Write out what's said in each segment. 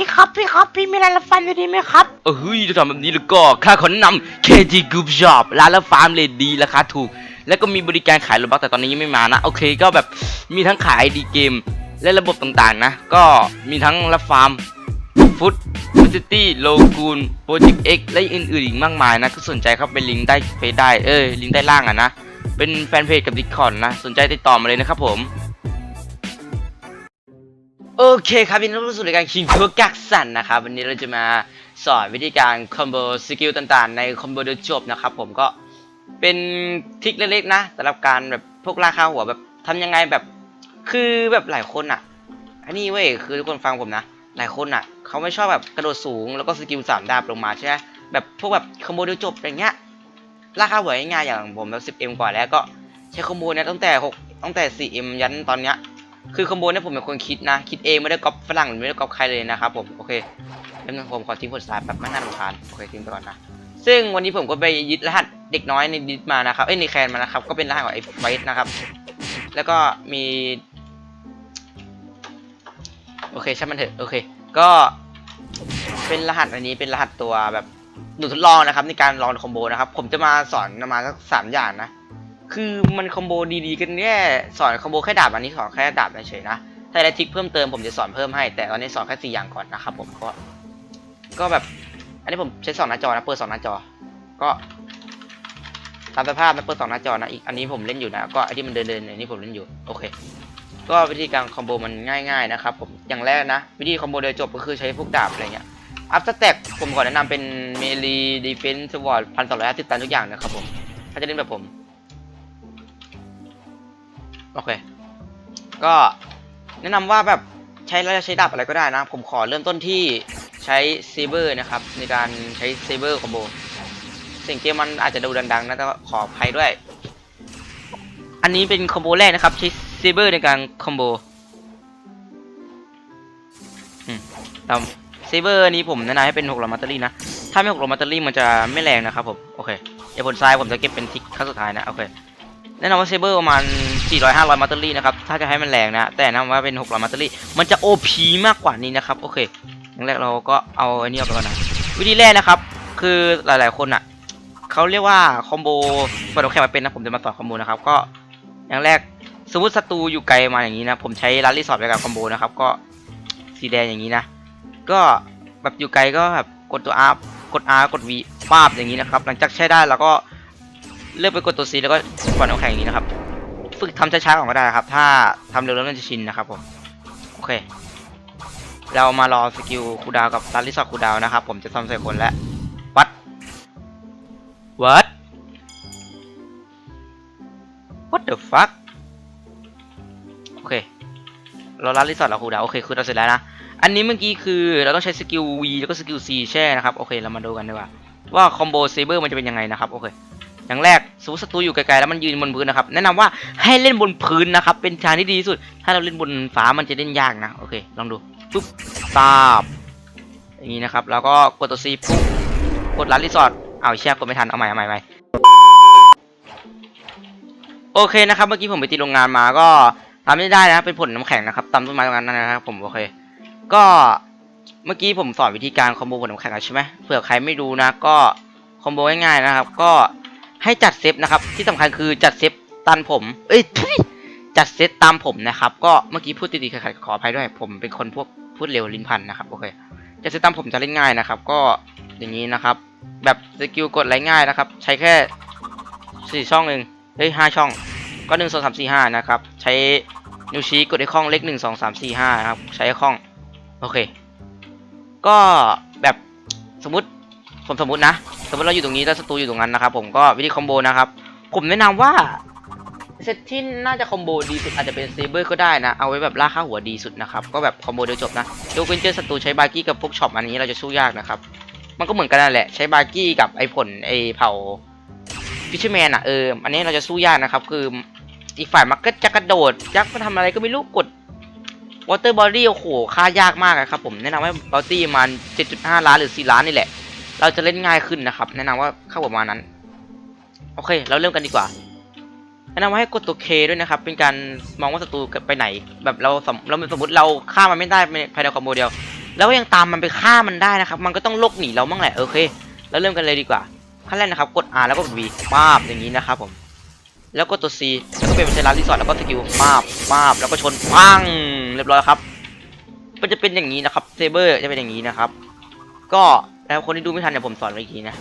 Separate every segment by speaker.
Speaker 1: พี่ครับพี่ครับพี่มีร้านรับฟันอยู่ดีไหมครับ
Speaker 2: เออเฮ้ยจะทำแบบนี้แล้วก็ค่าขอแนะนำ KG Group Shop ร้านละฟาร์มเลยดีราคาถูก แล้วก็มีบริการขายโลบักแต่ตอนนี้ยังไม่มานะ โอเคก็แบบมีทั้งขายดีเกม และระบบต่างๆนะ ก็มีทั้งรับฟาร์มฟุตฟูซิตี้โลกูนโปรเจกต์เอ็กและอื่นๆอีกมากมายนะถ้าสนใจเข้าไปลิงก์ได้ไปได้เอ้ยลิงก์ใต้ล่างอะนะ เป็นแฟนเพจกับดิคอนนะ สนใจติดต่อมาเลยนะครับผม โอเคครับยินดีต้อนรับสู่รายการคิงทัวกักสันนะครับวันนี้เราจะมาสอนวิธีการคอมโบสกิลต่างๆ ในคอมโบเดียวจบนะครับผมก็เป็นทริคเล็กๆนะสำหรับการแบบพวกราคาหัวแบบทำยังไงแบบคือแบบหลายคนอะอันนี้เว้ยคือทุกคนฟังผมนะ หลายคนอะเขาไม่ชอบแบบกระโดดสูงแล้วก็สกิลสามดาบลงมาใช่ไหมแบบพวกแบบคอมโบเดียวจบอย่างเงี้ยราคาหัวง่ายๆอย่างผมแบบ 10m กว่าแล้วก็ใช้คอมโบเนี้ยตั้งแต่6ตั้งแต่ 4m ยันตอนเนี้ย คือคอมโบเนี่ยผมเป็นคนคิดนะ คิดเองไม่ได้ก๊อปฝรั่งหรือไม่ได้ก๊อปใครเลยนะครับผมโอเคเริ่มผมขอทิ้งผลสายแบบไม่น่ารำคาญโอเคทิ้งไปก่อนนะซึ่งวันนี้ผมก็ไปยึดรหัสเด็กน้อยในดิสมานะครับเอ้ยในแคนมานะครับก็เป็นรหัสของไอ้ไฟท์นะครับ แล้วก็มีโอเคช่างมันเถอะโอเค ก็เป็นรหัสอันนี้เป็นรหัสตัวแบบหนูทดลองนะครับในการลองคอมโบนะครับ ผมจะมาสอนประมาณสักสามอย่างนะ คือมันคอมโบดีๆกันเนี่สอนคอมโบแค่ดาบอันนี้สอนแค่ดาบเฉยๆนะถ้าได้ทริคเพิ่มเติมผมจะสอนเพิ่มให้ แต่ตอนนี้สอนแค่สี่อย่างก่อนนะครับผมก็ ก็แบบ อันนี้ผมใช้สองหน้าจอนะเปิดสองหน้าจอ ก็ตามสภาพนะเปิดสองหน้าจอนะอีกอันนี้ผมเล่นอยู่นะก็ไอที่มันเดินเดินอันนี้ผมเล่นอยู่โอเค ก็วิธีการคอมโบมันง่าย ๆนะครับผมอย่างแรกนะ วิธีคอมโบโดยจบก็คือใช้พวกดาบอะไรเงี้ยอัพสแต็กผมขอแนะนำเป็นเมลีดีเฟนส์สวอร์ดพันสองร้อยห้าสิบตันทุกอย่างนะครับผมถ้าจะเล่นแบบผม โอเค ก็แนะนำว่าแบบใช้แล้วจะใช้ดาบอะไรก็ได้นะ ผมขอเริ่มต้นที่ใช้เซเบอร์นะครับ ในการใช้เซเบอร์คอมโบสียงเกมมันอาจจะดูดังๆนะแต่ว่าขออภัยด้วย อันนี้เป็นคอมโบแรกนะครับ ใช้เซเบอร์ในการคอมโบอืมตามเซเบอร์นี้ผมแนะนำให้เป็น6ลำมัตเตอรี่นะ ถ้าไม่6ลำมัตเตอรี่มันจะไม่แรงนะครับผม โอเคเดี๋ยวผลซ้ายผมจะเก็บเป็นทิกครั้งสุดท้ายนะ โอเค แนะนำว่าเซเบอร์ประมาณ 400 500มัตเตอรี่นะครับ ถ้าจะให้มันแรงนะ แต่นะว่าเป็น 600มัตเตอรี่ มันจะ OP มากกว่านี้นะครับ โอเคอย่างแรกเราก็เอาอันนี้ออกไปก่อนนะ วิธีแรกนะครับ คือหลายๆคนอะเขาเรียกว่าคอมโบเปิดโอเคมาเป็นนะ ผมจะมาสอนคอมโบนะครับ ก็อย่างแรกสมมติศัตรูอยู่ไกลมาอย่างนี้นะ ผมใช้ลัลลี่สอดในการคอมโบนะครับ ก็สีแดงอย่างนี้นะ ก็แบบอยู่ไกลก็แบบกดตัว R กด R กด V ปาบอย่างนี้นะครับ หลังจากใช้ได้แล้วก็เลือกไปกดตัว C แล้วก็ปล่อยน้ำแข็งอย่างนี้นะครับ ฝึกทำช้าๆก่อนก็ได้ครับ ถ้าทำเร็วแล้วมันจะชินนะครับผมโอเค เรามารอสกิลคูดาวกับลัลลี่สอคูดาวนะครับ ผมจะทำใส่คนแล้ววัดวัด what the fuck โอเค เราลัดรีสอร์ทเราคูดาวโอเค คือเราเสร็จแล้วนะ อันนี้เมื่อกี้คือเราต้องใช้สกิล V แล้วก็สกิล C แช่นะครับ โอเค เรามาดูกันดีกว่า ว่าคอมโบเซเบอร์มันจะเป็นยังไงนะครับ โอเค อย่างแรกสมมติศัตรูอยู่ไกลๆแล้วมันยืนบนพื้นนะครับ แนะนำว่าให้เล่นบนพื้นนะครับ เป็นทางที่ดีที่สุด ถ้าเราเล่นบนฟ้ามันจะเล่นยากนะโอเคลองดูปุ๊บตาบอย่างนี้นะครับ แล้วก็กดตัว C ปุ๊บกดลัดรีสอร์ทเอาเชี่ยกดไม่ทันเอาใหม่เอาใหม่ใหม่โอเคนะครับเมื่อกี้ผมไปตีโรงงานมาก็ทำไม่ได้นะเป็นผลน้ำแข็งนะครับตามต้นไม้ตรงนั้นนะครับผมโอเค ก็เมื่อกี้ผมสอนวิธีการคอมโบผลน้ำแข็งใช่ไหมเผื่อใครไม่รู้นะก็คอมโบง่ายๆนะครับ ก็ ให้จัดเซตนะครับ ที่สำคัญคือจัดเซตตันผม เอ้ยจัดเซตตามผมนะครับ ก็เมื่อกี้พูดติดๆขัดๆขออภัยด้วย ผมเป็นคนพวกพูดเร็วลิ้นพันนะครับโอเคจัดเซตตามผมจะเล่นง่ายนะครับ ก็อย่างนี้นะครับ แบบสกิลกดไรง่ายนะครับ ใช้แค่สี่ช่องเองเฮ้ยห้าช่อง ก็หนึ่งสองสามสี่ห้านะครับ ใช้นิ้วชี้กดไอ้ข้องเลขหนึ่งสองสามสี่ห้านะครับ ใช้ไอ้ข้อง โอเค ก็แบบสมมติ ผมสมมตินะ สมมติเราอยู่ตรงนี้แล้วศัตรูอยู่ตรงนั้นนะครับผมก็วิธีคอมโบนะครับ ผมแนะนำว่าเซตที่น่าจะคอมโบดีสุดอาจจะเป็นเซเบอร์ก็ได้นะ เอาไว้แบบล่าค่าหัวดีสุดนะครับ ก็แบบคอมโบเดียวจบนะยกเว้นเจอศัตรูใช้บาร์กี้กับพวกช็อปอันนี้เราจะสู้ยากนะครับ มันก็เหมือนกันนั่นแหละ ใช้บาร์กี้กับไอผลไอเผาฟิชแมนอะเออ อันนี้เราจะสู้ยากนะครับ คืออีกฝ่ายมันก็จะกระโดด ยักษ์มาทำอะไรก็ไม่รู้กดวอเตอร์บอดี้โอ้โห ค่ายากมากอะครับผม แนะนำให้บอตี้มัน7.5 ล้านหรือ 4 ล้านนี่แหละ เราจะเล่นง่ายขึ้นนะครับ แนะนำว่าเข้าประมาณนั้น โอเค เราเริ่มกันดีกว่า แนะนำว่าให้กดตัว K ด้วยนะครับ เป็นการมองว่าศัตรูไปไหน แบบเราสมเราสมมติเราฆ่ามันไม่ได้ภายในคอมโบเดียว แล้วยังตามมันไปฆ่ามันได้นะครับ มันก็ต้องลกหนีเราบ้างแหละ โอเคแล้วเริ่มกันเลยดีกว่าขั้นแรกนะครับ กด R แล้วก็กด V ปาบอย่างนี้นะครับผม แล้วก็ตัว C แล้วก็เป็นบัญชีร้านรีสอร์ทแล้วก็สกิลปาบปาบแล้วก็ชนปังเรียบร้อยครับ มันจะเป็นอย่างนี้นะครับเซเบอร์จะเป็นอย่างนี้นะครับ ก็ แล้วคนที่ดูไม่ทันเดี๋ยวผมสอนไว้อีกทีนะ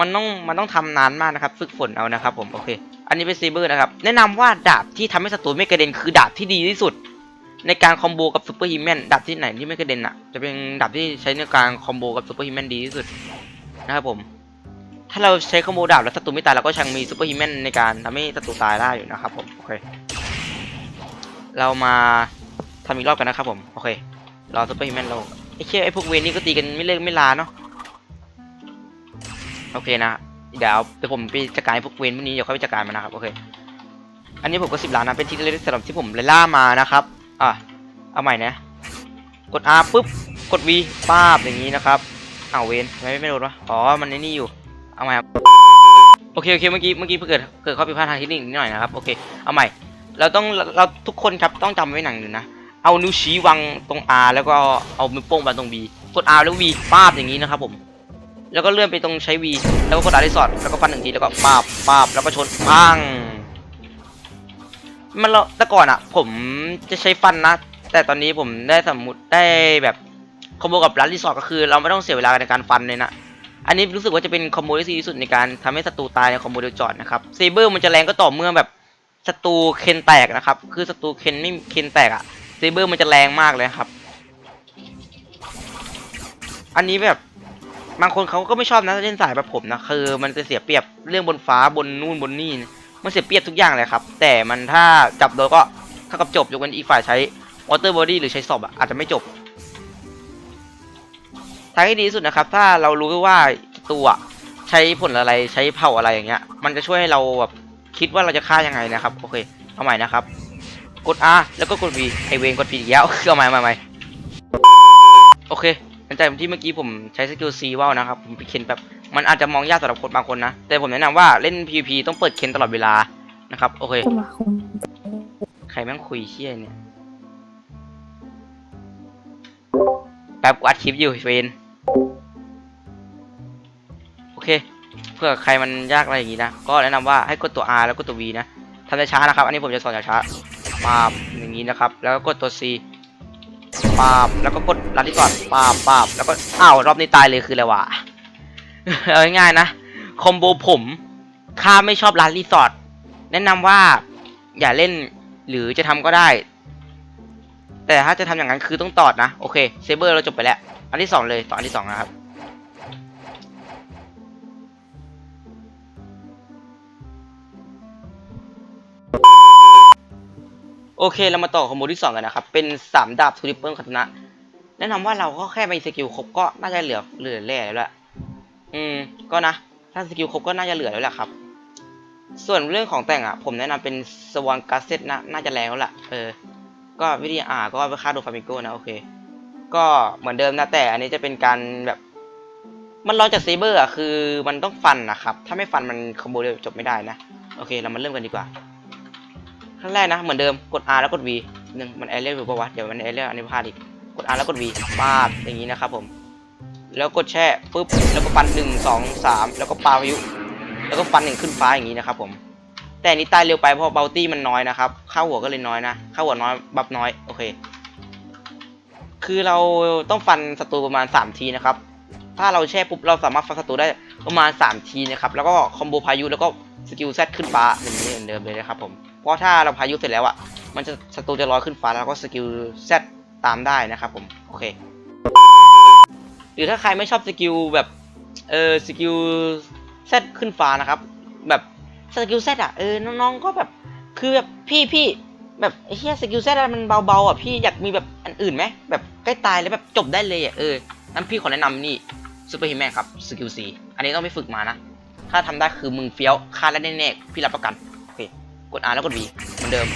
Speaker 2: มันต้องมันต้องทำนานมากนะครับ ฝึกฝนเอานะครับ ผมโอเค อันนี้เป็นเซเบอร์นะครับ แนะนำว่าดาบที่ทำให้ศัตรูไม่กระเด็นคือดาบที่ดีที่สุด ในการคอมโบกับซูเปอร์ฮิมแมนดาบที่ไหนที่ไม่กระเด็นอะ จะเป็นดาบที่ใช้ในการคอมโบกับซูเปอร์ฮิมแมนดีที่สุดนะครับผม ถ้าเราใช้คอมโบดาบแล้วศัตรูไม่ตายเราก็ยังมีซูเปอร์ฮิมแมนในการทำให้ศัตรูตายได้อยู่นะครับ ผมโอเค เรามาทำอีกรอบกันนะครับผมโอเครอซูเปอร์ฮิมแมนเรา ไอ้เชี่ยไอ้พวกเวรนี่ก็ตีกันไม่เลิกไม่ลาเนาะโอเคนะเดี๋ยวเดี๋ยวผมไปจัดการไอ้พวกเวรพวกนี้เดี๋ยวค่อยไปจัดการมันนะครับโอเค อันนี้ผมก็สิบล้านนะเป็นที่เล็กๆสำหรับที่ผมเลยล่ามานะครับอะเอาใหม่นะกด R ปุ๊บกด V ป้าบอย่างนี้นะครับเอาวเวนทำไมไม่โดนวะอ๋อมันในนี่อยู่เอาใหม่โอเคโอเคเมื่อกี้เมื่อกี้เพิ่งเกิดเกิดข้อผิดพลาดทางเทคนิคนิดหน่อยนะครับโอเคเอาใหม่เราต้องเราทุกคนครับต้องจำไว้หนังหนึ่งนะ เอานิ้วชี้วางตรง R แล้วก็เอามือโป้งวางตรง V กด R แล้ว V ป้าบอย่างนี้นะครับผมแล้วก็เลื่อนไปตรงใช้ V แล้วก็กด R ที่สอดแล้วก็ฟันหนึ่งทีแล้วก็ป้าบป้าบแล้วก็ชนปังมันเราแต่ก่อนอะผมจะใช้ฟันนะ แต่ตอนนี้ผมได้สมมติได้แบบคอมโบกับร้านรีสอร์ทก็คือเราไม่ต้องเสียเวลาในการฟันเลยนะอันนี้รู้สึกว่าจะเป็นคอมโบที่ดีที่สุดในการทำให้ศัตรูตายในคอมโบเดียวจอดนะครับเซเบอร์มันจะแรงก็ต่อเมื่อแบบศัตรูเคนแตกนะครับ คือศัตรูเคนไม่เคนแตกอะ เซเบอร์มันจะแรงมากเลยครับ อันนี้แบบบางคนเขาก็ไม่ชอบนะเล่นสายแบบผมนะคือ มันจะเสียเปรียบเรื่องบนฟ้าบนนู่นบนนี่มันเสียเปรียบทุกอย่างเลยครับ แต่มันถ้าจับโดนก็เท่ากับจบยกเว้นอีกฝ่ายใช้วอเตอร์บอดี้หรือใช้ศพอะอาจจะไม่จบทางที่ดีสุดนะครับ ถ้าเรารู้ว่าตัวใช้ผลอะไรใช้เผ่าอะไรอย่างเงี้ย มันจะช่วยให้เราแบบคิดว่าเราจะฆ่ายังไงนะครับ โอเค เอาใหม่นะครับ กด R แล้วก็กด V ไอเวนกดผิดอีกแล้วเอาใหม่เอาใหม่เอาใหม่โอเคหลังจากที่เมื่อกี้ผมใช้สกิล C ว่าวนะครับ ผมไปเคนแบบมันอาจจะมองยากสำหรับคนบางคนนะ แต่ผมแนะนำว่าเล่น PVP ต้องเปิดเคนตลอดเวลานะครับ โอเค
Speaker 3: สมาคม
Speaker 2: ใครแม่งคุยเชี่ยเนี่ย แป๊บกูอัดคลิปอยู่เวนโอเค เพื่อใครมันยากอะไรอย่างงี้นะ ก็แนะนำว่าให้กดตัว R แล้วกดตัว V นะทำช้าๆนะครับ อันนี้ผมจะสอนช้าๆ ปาบอย่างนี้นะครับ แล้วก็กดตัว C ปาบแล้วก็กดรัดที่ก่อนปาบปาบแล้วก็อ้าวรอบนี้ตายเลยคืออะไรวะเอาง่ายๆนะคอมโบผมข้าไม่ชอบร้านรีสอร์ทแนะนำว่าอย่าเล่นหรือจะทำก็ได้ แต่ถ้าจะทำอย่างนั้นคือต้องตอดนะ โอเคเซเบอร์เราจบไปแล้ว อันที่สองเลยต่ออันที่สองนะครับ โอเคเรามาต่อคอมโบที่สองกันนะครับ เป็นสามดาบทูริปเปิลคาตนะ แนะนำว่าเราก็แค่ไปสกิลครบก็น่าจะเหลือเหลือแร่แล้วแหละอืมก็นะ ถ้าสกิลครบก็น่าจะเหลือแล้วแหละครับ ส่วนเรื่องของแต่งอะ ผมแนะนำเป็นสวอนกาเซตนะน่าจะแรงแล้วล่ะเออ ก็วิธีอ่าก็ไปฆ่าโดฟามิโกนะโอเค ก็เหมือนเดิมนะแต่อันนี้จะเป็นการแบบมันรองจากเซเบอร์อะคือมันต้องฟันนะครับ ถ้าไม่ฟันมันคอมโบเดียวจบไม่ได้นะ โอเค เรามาเริ่มกันดีกว่า ขั้นแรกนะเหมือนเดิมกด R แล้วกด V หนึ่งมันแอเรียลหรือเปล่าวะเดี๋ยวมันแอเรียลอันนี้พลาดอีกกด R แล้วกด V ปาดอย่างนี้นะครับผมแล้วกดแช่ปุ๊บแล้วก็ฟันหนึ่งสองสามแล้วก็ปาพายุ แล้วก็ฟันหนึ่งขึ้นฟ้าอย่างนี้นะครับผมแต่อันนี้ตายเร็วไปเพราะเบลตี้มันน้อยนะครับค่าหัวก็เลยน้อยนะค่าหัวน้อยบัฟน้อยโอเค คือเราต้องฟันศัตรูประมาณ 3 ทีนะครับถ้าเราแช่ปุ๊บเราสามารถฟันศัตรูได้ประมาณ 3 ทีนะครับแล้วก็คอมโบพายุแล้วก็สกิลแซดขึ้นฟ้าอย่างนี้เหมือนเดิมเลยนะครับผม เพราะถ้าเราพายุเสร็จแล้วอะ มันจะศัตรูจะลอยขึ้นฟ้าแล้วก็สกิลแซดตามได้นะครับผม โอเค หรือถ้าใครไม่ชอบสกิลแบบ เออสกิลแซดขึ้นฟ้านะครับ แบบสกิลแซดอะ เออ น้องๆ ก็แบบ คือแบบพี่พี่แบบไอ้เฮียสกิลแซดมันเบาๆอะพี่อยากมีแบบอันอื่นไหมแบบใกล้ตายแล้วแบบจบได้เลยอะเออนั้นพี่ขอแนะนำนี่ซูเปอร์ฮิแมนครับสกิลซีอันนี้ต้องไปฝึกมานะ ถ้าทำได้คือมึงเฟี้ยวฆ่าได้แน่ๆพี่รับประกัน กด R แล้วกด V เหมือนเดิม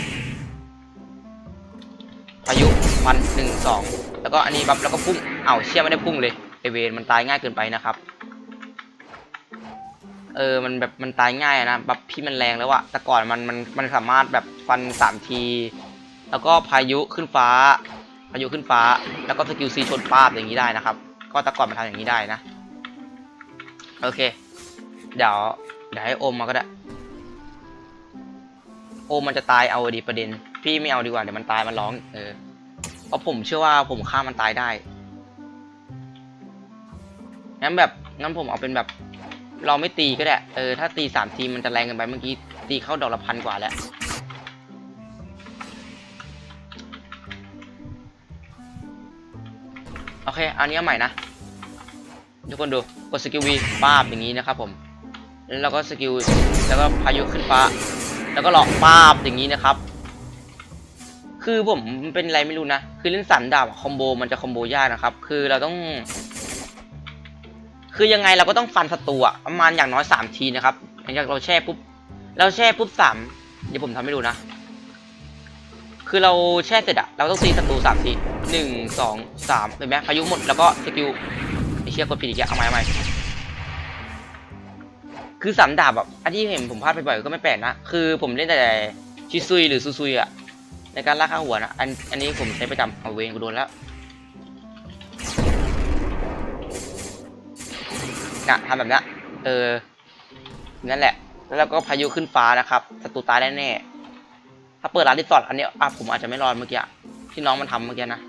Speaker 2: พายุพันหนึ่งสองแล้วก็อันนี้บัฟแล้วก็พุ่งเอ้าเชี่ยไม่ได้พุ่งเลยไอเวนมันตายง่ายเกินไปนะครับ เออมันแบบมันตายง่ายนะบัฟพี่มันแรงแล้วอะแต่ก่อนมันมันมันสามารถแบบฟันสามที แล้วก็พายุขึ้นฟ้า พายุขึ้นฟ้า แล้วก็สกิลซีชนป้าบอย่างนี้ได้นะครับ ก็แตะก่อนมาทำอย่างนี้ได้นะ โอเค เดี๋ยวเดี๋ยวให้โอมมาก็ได้ อมมันจะตายเอาดีประเด็น พี่ไม่เอาดีกว่าเดี๋ยวมันตายมันร้องเออเพราะผมเชื่อว่าผมฆ่ามันตายได้งั้นแบบงั้นผมเอาเป็นแบบ เราไม่ตีก็ได้เออถ้าตีสามทีมันจะแรงเกินไปเมื่อกี้ตีเข้าดอกละพันกว่าแล้วโอเคอันนี้ใหม่นะทุกคนดูกดสกิลวีป้าบอย่างนี้นะครับผมแล้วก็สกิลแล้วก็พายุขึ้นฟ้า แล้วก็หลอกป้าบอย่างนี้นะครับ คือผมเป็นอะไรไม่รู้นะ คือเล่นสันดาบคอมโบมันจะคอมโบยากนะครับ คือเราต้อง คือยังไงเราก็ต้องฟันศัตรูประมาณอย่างน้อยสามทีนะครับหลังจากเราแช่ปุ๊บ เราแช่ปุ๊บสามเดี๋ยวผมทำให้ดูนะ คือเราแช่เสร็จอะเราต้องตีศัตรูสามทีหนึ่งสองสามเห็นไหมพายุหมดแล้วก็สกิลไอเชี่ยกดผิดอีกแล้วเอาใหม่เอาใหม่ คือสามดาบแบบอันที่เห็นผมพลาดไปบ่อยก็ไม่แปลกนะ คือผมเล่นแต่ชิซุยหรือซูซุยอะในการลากข้าหัวนะ อันอันนี้ผมใช้ประจำเอาเวงกูโดนแล้วนะทำแบบนี้เออ นั่นแหละ แล้วเราก็พายุขึ้นฟ้านะครับศัตรูตายแน่ๆถ้าเปิดร้านรีสอร์ทอันนี้อะผมอาจจะไม่รอดเมื่อกี้ที่น้องมันทำเมื่อกี้นะ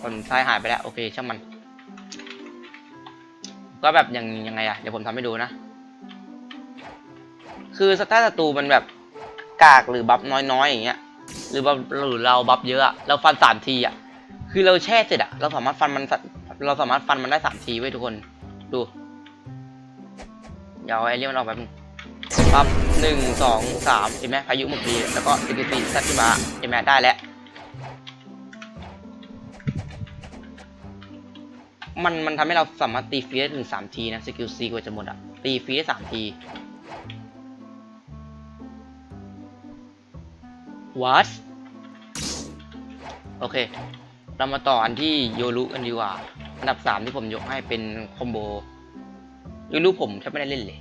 Speaker 2: คนซ้ายหายไปแล้ว โอเคช่างมัน ก็แบบยังยังไงอะเดี๋ยวผมทำให้ดูนะ คือสตาร์ศัตรูมันแบบกากหรือบัฟน้อยๆอย่างเงี้ย หรือบัฟหรือเราบัฟเยอะอะเราฟันสามทีอะคือเราแช่เสร็จอะเราสามารถฟันมันเราสามารถฟันมันได้สามทีไว้ทุกคน ดูเดี๋ยวเอาไอเรียมันออกแบบปั๊บหนึ่งสองสามเห็นไหมพายุหมดทีแล้วก็สิบสี่ซัตติมาเห็นไหมได้แล้ว มันมันทำให้เราสามารถตีฟรีได้ถึงสามทีนะสกิลซีกว่าจะหมดอะตีฟรีได้สามที what โอเค เรามาต่ออันที่โยรุกันดีกว่า อันดับสามที่ผมยกให้เป็นคอมโบโยรุผมแทบไม่ได้เล่นเลย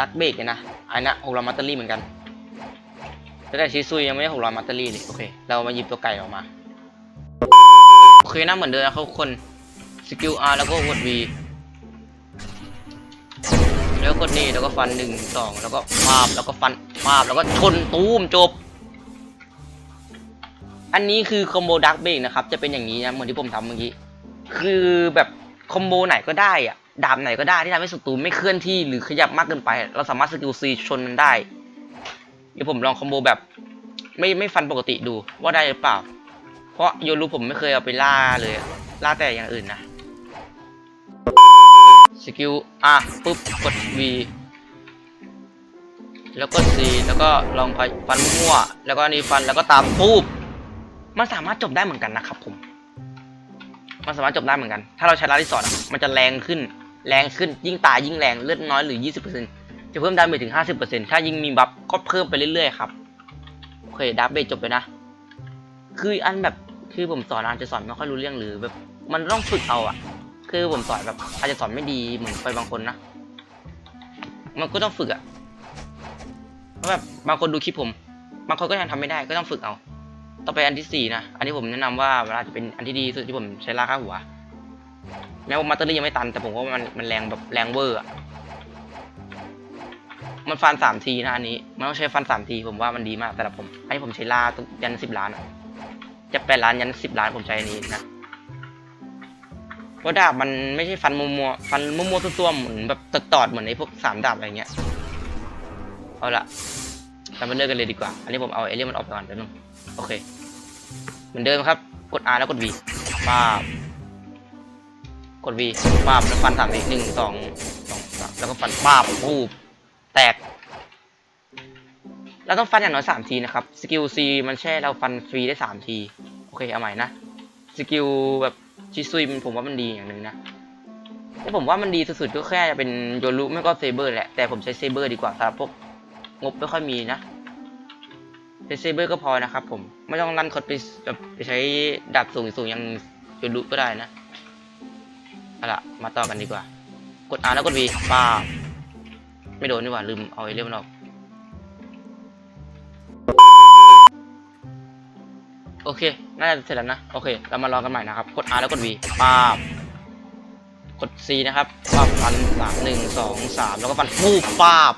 Speaker 2: ลักเบรกเนี่ยนะอันนะหกร้อยมัตเตอรี่เหมือนกัน แต่ชิซุยยังไม่ได้หกร้อยมัตเตอรี่เลยโอเค เรามาหยิบตัวไก่ออกมา โอเคนะเหมือนเดิมนะครับทุกคนสกิล R แล้วก็กด V แล้วกดนี่แล้วก็ฟันหนึ่งสองแล้วก็ปาบแล้วก็ฟันปาบแล้วก็ชนตูมจบ อันนี้คือคอมโบดักเบรกนะครับ จะเป็นอย่างนี้นะเหมือนที่ผมทำเมื่อกี้ คือแบบคอมโบไหนก็ได้อะดาบไหนก็ได้ที่ทำให้ศัตรูไม่เคลื่อนที่หรือขยับมากเกินไป เราสามารถสกิลซีชนมันได้ เดี๋ยวผมลองคอมโบแบบ ไม่ไม่ฟันปกติดูว่าได้หรือเปล่า เพราะโยรูผมไม่เคยเอาไปล่าเลย ล่าแต่อย่างอื่นนะสกิลอะปุ๊บกด V แล้วกด C แล้วก็ลองฟันมั่ว แล้วก็นี่ฟันแล้วก็ตามปุ๊บมันสามารถจบได้เหมือนกันนะครับผม มันสามารถจบได้เหมือนกัน ถ้าเราใช้ลาริสอร์ดมันจะแรงขึ้น แรงขึ้นยิ่งตายยิ่งแรงเลือดน้อยหรือ 20% จะเพิ่มดาเมจถึง 50%ถ้ายิ่งมีบัฟก็เพิ่มไปเรื่อยๆครับโอเคดับเบจจบไปนะ คืออันแบบคือผมสอนอาจจะสอนไม่ค่อยรู้เรื่องหรือแบบมันต้องฝึกเอาอะคือผมสอนแบบอาจจะสอนไม่ดีเหมือนไปบางคนนะมันก็ต้องฝึกอะเพราะแบบบางคนดูคลิปผม บางคนก็ยังทำไม่ได้ก็ต้องฝึกเอา ต่อไปอันที่สี่นะ อันนี้ผมแนะนำว่าเวลาจะเป็นอันที่ดีสุดที่ผมใช้ลากค่าหัวแม้ว่ามัตเตอรี่ยังไม่ตัน แต่ผมว่ามันมันแรงแบบแรงเวอร์อะ มันฟันสามทีนะอันนี้ มันต้องใช้ฟันสามทีผมว่ามันดีมากสำหรับผมให้ผมใช้ล่าตุกยันสิบล้าน จะแปดล้านยันสิบล้านผมใช้อันนี้นะเพราะดาบมันไม่ใช่ฟันมัวๆฟันมัวๆตัวๆเหมือนแบบตอดๆเหมือนไอ้พวกสามดาบอะไรเงี้ย เอาละเรามาเลิกกันเลยดีกว่า อันนี้ผมเอาเอเลี่ยนมันออกก่อนเดี๋ยวนึงโอเค เหมือนเดิมครับ กด R แล้วกด V ป้าบกด V ป้าบแล้วฟันสามทีหนึ่งสองสองสามแล้วก็ฟันป้าบปูบ แตก เราต้องฟันอย่างน้อยสามทีนะครับ สกิล C มันแช่เราฟันฟรีได้สามที โอเค เอาใหม่นะ สกิลแบบชิซุยมันผมว่ามันดีอย่างหนึ่งนะแต่ผมว่ามันดีสุดๆก็แค่จะเป็นโยรุไม่ก็เซเบอร์แหละ แต่ผมใช้เซเบอร์ดีกว่าสำหรับพวกงบไม่ค่อยมีนะใช้เซเบอร์ก็พอนะครับผม ไม่ต้องรันคดไปแบบไปใช้ดาบสูงสูงๆอยังโยรุก็ได้นะเอาล่ะมาต่อกันดีกว่า กด R แล้วกด V ป้า ไม่โดนดีกว่าลืมเอาไอเรียมออกโอเค น่าจะเสร็จแล้วนะ โอเค เรามาลองกันใหม่นะครับ กด R แล้วกด V ป้าบ กด C นะครับปาบฟันสามหนึ่งสองสามแล้วก็ฟันฟูป้าบ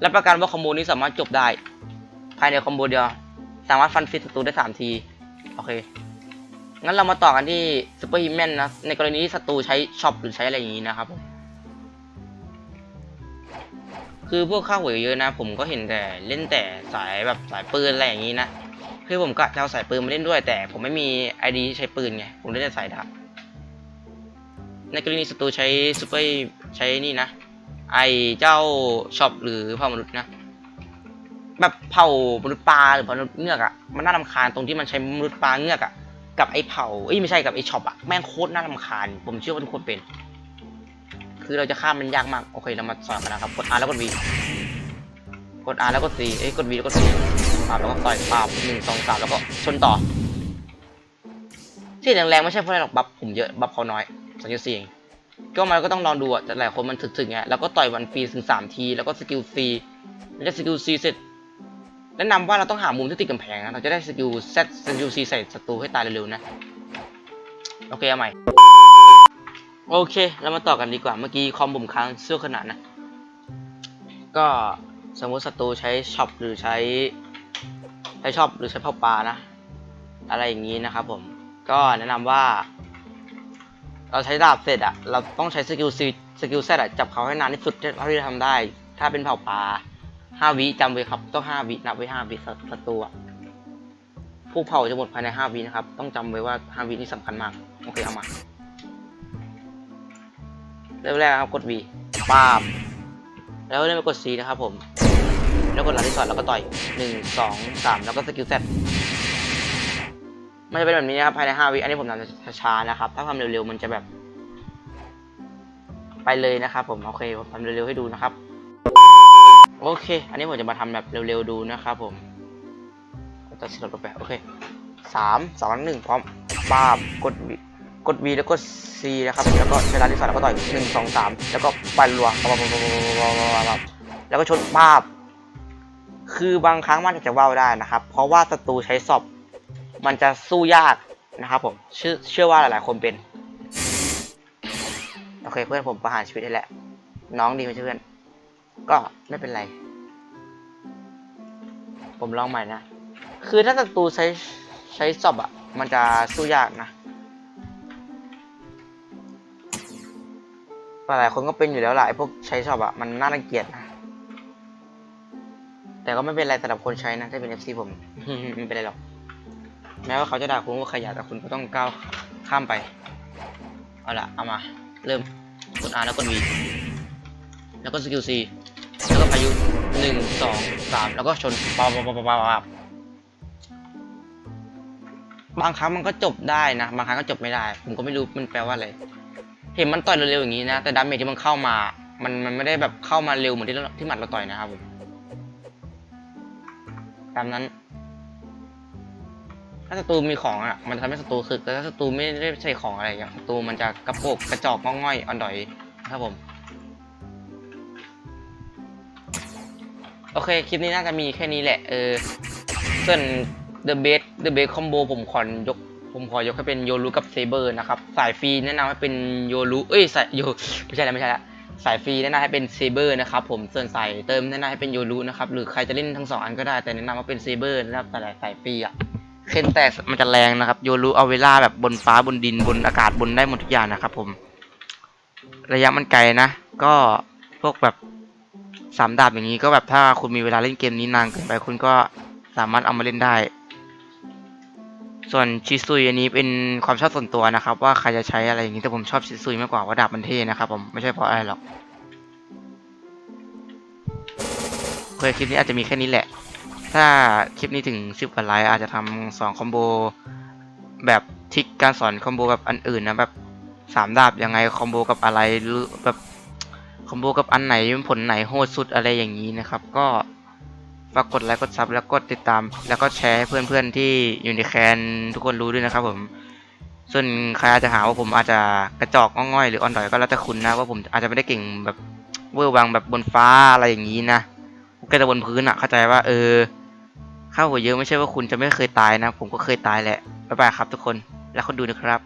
Speaker 2: และประกันว่าคอมโบนี้สามารถจบได้ ภายในคอมโบเดียว สามารถฟันฟิสศัตรูได้สามที โอเค งั้นเรามาต่อกันที่ซูเปอร์ฮีแมนนะ ในกรณีที่ศัตรูใช้ช็อปหรือใช้อะไรอย่างนี้นะครับผม คือพวกข้าวหวยเยอะนะ ผมก็เห็นแต่เล่นแต่สายแบบสายปืนอะไรอย่างนี้นะคือผมก็จะเอาสายปืนมาเล่นด้วย แต่ผมไม่มีไอดีใช้ปืนไงผมเล่นแต่สายดาบในกรณีศัตรูใช้ซูเปอร์ใช้นี่นะ ไอเจ้าช็อปหรือเผ่ามนุษย์นะแบบเผ่ามนุษย์ปลาหรือเผ่ามนุษย์เงือกอะมันน่ารำคาญตรงที่มันใช้มนุษย์ปลาเงือกอะกับไอเผ่าเอ้ยไม่ใช่กับไอช็อปอะแม่งโคตรน่ารำคาญ ผมเชื่อว่าทุกคนเป็น คือเราจะข้ามมันยากมาก โอเค เรามาสอนกันนะครับ กด R แล้วกด V กด R แล้วกด C เอ้ย กด V แล้วกด C ปาบแล้วก็ต่อยปาบหนึ่งสองสามแล้วก็ชนต่อ ที่แรงๆไม่ใช่เพราะอะไรหรอก บัฟผมเยอะ บัฟเขาน้อยสองจุดสี่งก็มันก็ต้องลองดูอะ แต่หลายคนมันถึกๆไง แล้วก็ต่อยวันฟรีถึงสามที แล้วก็สกิลซีแล้วก็สกิลซีเสร็จแนะนำว่าเราต้องหามุมที่ติดกำแพงนะ เราจะได้สกิลเซตสกิลซีใส่ศัตรูให้ตายเร็วๆนะ โอเคเอาใหม่ โอเค เรามาต่อกันดีกว่า เมื่อกี้คอมบุ่มค้างเสื้อขนาดนะ ก็สมมติศัตรูใช้ช็อปหรือใช้ใช้ช็อปหรือใช้เผาปลานะ อะไรอย่างนี้นะครับผม ก็แนะนำว่า เราใช้ดาบเสร็จอะเราต้องใช้สกิลซีสกิลเซตอะจับเขาให้นานที่สุดเท่าที่จะทำได้ ถ้าเป็นเผาปลาห้าวิจำไว้ครับ ต้องห้าวินับไว้ห้าวิศัตรูอะผู้เผาจะหมดภายในห้าวินะครับ ต้องจำไว้ว่าห้าวินี่สำคัญมาก โอเค เอามา เริ่มแรกครับกด V ปาบแล้วเริ่มไปกด C นะครับผม แล้วกดหลังที่สองแล้วก็ต่อยหนึ่งสองสามแล้วก็สกิลเซ็ตมันจะเป็นแบบนี้นะครับภายในห้าวิอันนี้ผมทำช้าๆนะครับ ถ้าทำเร็วๆมันจะแบบ ไปเลยนะครับ ผมโอเคผมทำเร็วๆให้ดูนะครับ โอเค อันนี้ผมจะมาทำแบบเร็วๆดูนะครับ ผมตัดสินลงไปโอเคสามสองหนึ่งพร้อมปาบกด V กด V แล้วก็ C นะครับ แล้วก็ใช้ร้านที่สองแล้วก็ต่อยหนึ่งสองสามแล้วก็ปันรัวบบบบแล้วก็ชนป้าบ คือบางครั้งมันอาจจะว่าวได้นะครับ เพราะว่าศัตรูใช้ศพมันจะสู้ยากนะครับผมเชื่อเชื่อว่าหลายๆ คนเป็น โอเคเพื่อนผมประหารชีวิตได้แหละน้องดีไหมเพื่อน ก็ไม่เป็นไร ผมลองใหม่นะ คือถ้าศัตรูใช้ใช้ศพอะ มันจะสู้ยากนะ หลายคนก็เป็นอยู่แล้วล่ะไอ้พวกใช้ช็อปอะมันน่ารังเกียจนะแต่ก็ไม่เป็นไรสำหรับคนใช้นะถ้าเป็น FC ผม ไม่เป็นไรหรอก แม้ว่าเขาจะด่าคุณว่าขยะแต่คุณก็ต้องก้าวข้ามไป เอาละเอามา เริ่มกด R แล้วกด V แล้วก็สกิล C แล้วก็พายุหนึ่งสองสามแล้วก็ชนปาบปาบปาบปาบบางครั้งมันก็จบได้นะ บางครั้งก็จบไม่ได้ ผมก็ไม่รู้มันแปลว่าอะไร เห็นมันต่อยเร็วๆอย่างนี้นะ แต่ดาเมจที่มันเข้ามา มันมันไม่ได้แบบเข้ามาเร็วเหมือนที่ที่หมัดเราต่อยนะครับผมตามนั้น ถ้าศัตรูมีของอะ มันจะทำให้ศัตรูคึกแต่ถ้าศัตรูไม่ได้ใช้ของอะไรอย่างศัตรูมันจะกระโปกกระจอกง่อยอ่อนดอยนะครับผม โอเค คลิปนี้น่าจะมีแค่นี้แหละ เออส่วน The Best The Best Combo ผมขอยก ผมขอยกให้เป็นโยรุกับเซเบอร์นะครับ สายฟรีแนะนำให้เป็นโยรุเอ้ยสายโยไม่ใช่แล้วไม่ใช่และสายฟรีแนะนำให้เป็นเซเบอร์นะครับผมส่วนสายเติมแนะนำให้เป็นโยรุนะครับหรือใครจะเล่นทั้งสองอันก็ได้แต่แนะนำว่าเป็นเซเบอร์นะครับแต่สายฟรีอะเคนแต่มันจะแรงนะครับโยรุเอาเวลาแบบบนฟ้าบนดินบนอากาศบนได้หมดทุกอย่างนะครับผม ระยะมันไกลนะ ก็พวกแบบสามดาบอย่างนี้ก็แบบถ้าคุณมีเวลาเล่นเกมนี้นานเกินไปคุณก็สามารถเอามาเล่นได้ ส่วนชิซุยอันนี้เป็นความชอบส่วนตัวนะครับ ว่าใครจะใช้อะไรอย่างนี้แต่ผมชอบชิซุยมากกว่าว่าดาบมันเท่นะครับผมไม่ใช่เพราะอะไรหรอกเคคลิปนี้อาจจะมีแค่นี้แหละ ถ้าคลิปนี้ถึงสิบกว่าไลค์อาจจะทำสองคอมโบแบบทิกการสอนคอมโบแบบอันอื่นนะแบบสามดาบยังไงคอมโบกับอะไรหรือแบบคอมโบกับอันไหนผลไหนโหดสุดอะไรอย่างนี้นะครับ ก็ ฝากกดไลค์กดซับแล้วก็ติดตาม แล้วก็แชร์ให้เพื่อนๆที่อยู่ในแคนทุกคนรู้ด้วยนะครับผม ส่วนใครอาจจะหาว่าผมอาจจะกระจอกง่อยๆหรืออ่อนดอยก็แล้วแต่คุณนะว่าผมอาจจะไม่ได้เก่งแบบเวอร์วังแบบบนฟ้าอะไรอย่างนี้นะก็จะบนพื้นอะเข้าใจว่าเออขค่าหัวเยอะไม่ใช่ว่าคุณจะไม่เคยตายนะ ผมก็เคยตายแหละบ๊ายบายครับทุกคน และคนดูนะครับ